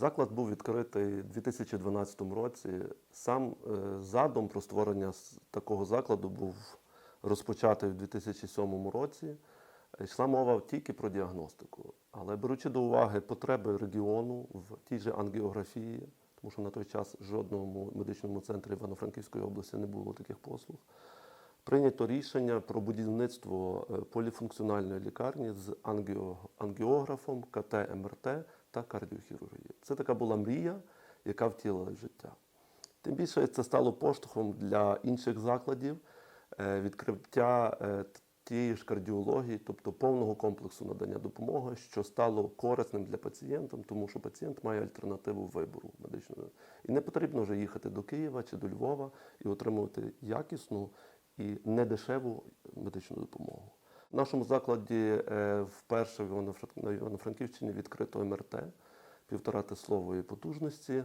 Заклад був відкритий у 2012 році. Сам е, задум про створення такого закладу був розпочатий у 2007 році. Йшла мова тільки про діагностику. Але беручи до уваги потреби регіону в тій же ангіографії, тому що на той час жодному медичному центрі Івано-Франківської області не було таких послуг, прийнято рішення про будівництво е, поліфункціональної лікарні з ангіо- ангіографом, КТ, МРТ та кардіохірургії. Це така була мрія, яка втілилась в життя. Тим більше це стало поштовхом для інших закладів е, відкриття е, тієї ж кардіології, тобто повного комплексу надання допомоги, що стало корисним для пацієнта, тому що пацієнт має альтернативу вибору медичної. І не потрібно вже їхати до Києва чи до Львова і отримувати якісну і недешеву медичну допомогу. В нашому закладі е, вперше на Івано-Франківщині відкрито МРТ півтора теслової потужності.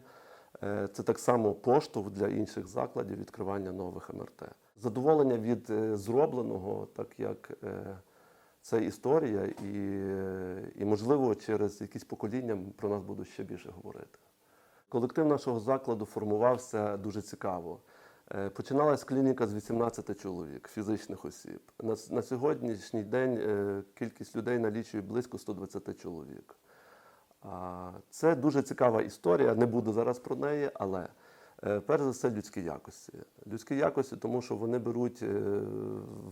Е, Це так само поштовх для інших закладів відкривання нових МРТ. Задоволення від е, зробленого, так як це історія, і, і можливо через якісь покоління про нас будуть ще більше говорити. Колектив нашого закладу формувався дуже цікаво. Е, Починалась клініка з 18 чоловік, фізичних осіб. На, на сьогоднішній день е, кількість людей налічує близько 120 чоловік. Це дуже цікава історія, не буду зараз про неї, але е, перш за все людські якості. Людські якості, тому що вони беруть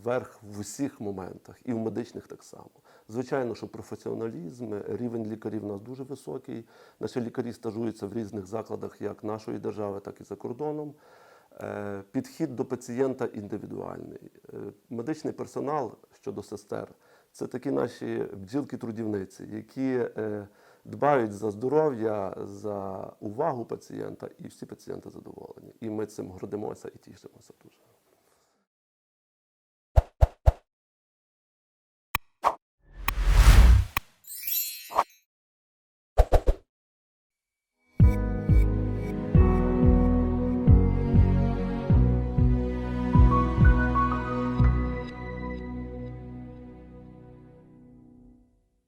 верх в усіх моментах, і в медичних так само. Звичайно, що професіоналізм, рівень лікарів у нас дуже високий. Наші лікарі стажуються в різних закладах як нашої держави, так і за кордоном. Е, Підхід до пацієнта індивідуальний. Е, Медичний персонал щодо сестер це такі наші бджілки-трудівниці, які е, дбають за здоров'я, за увагу пацієнта, і всі пацієнти задоволені. І ми цим гордимося і тішимося дуже.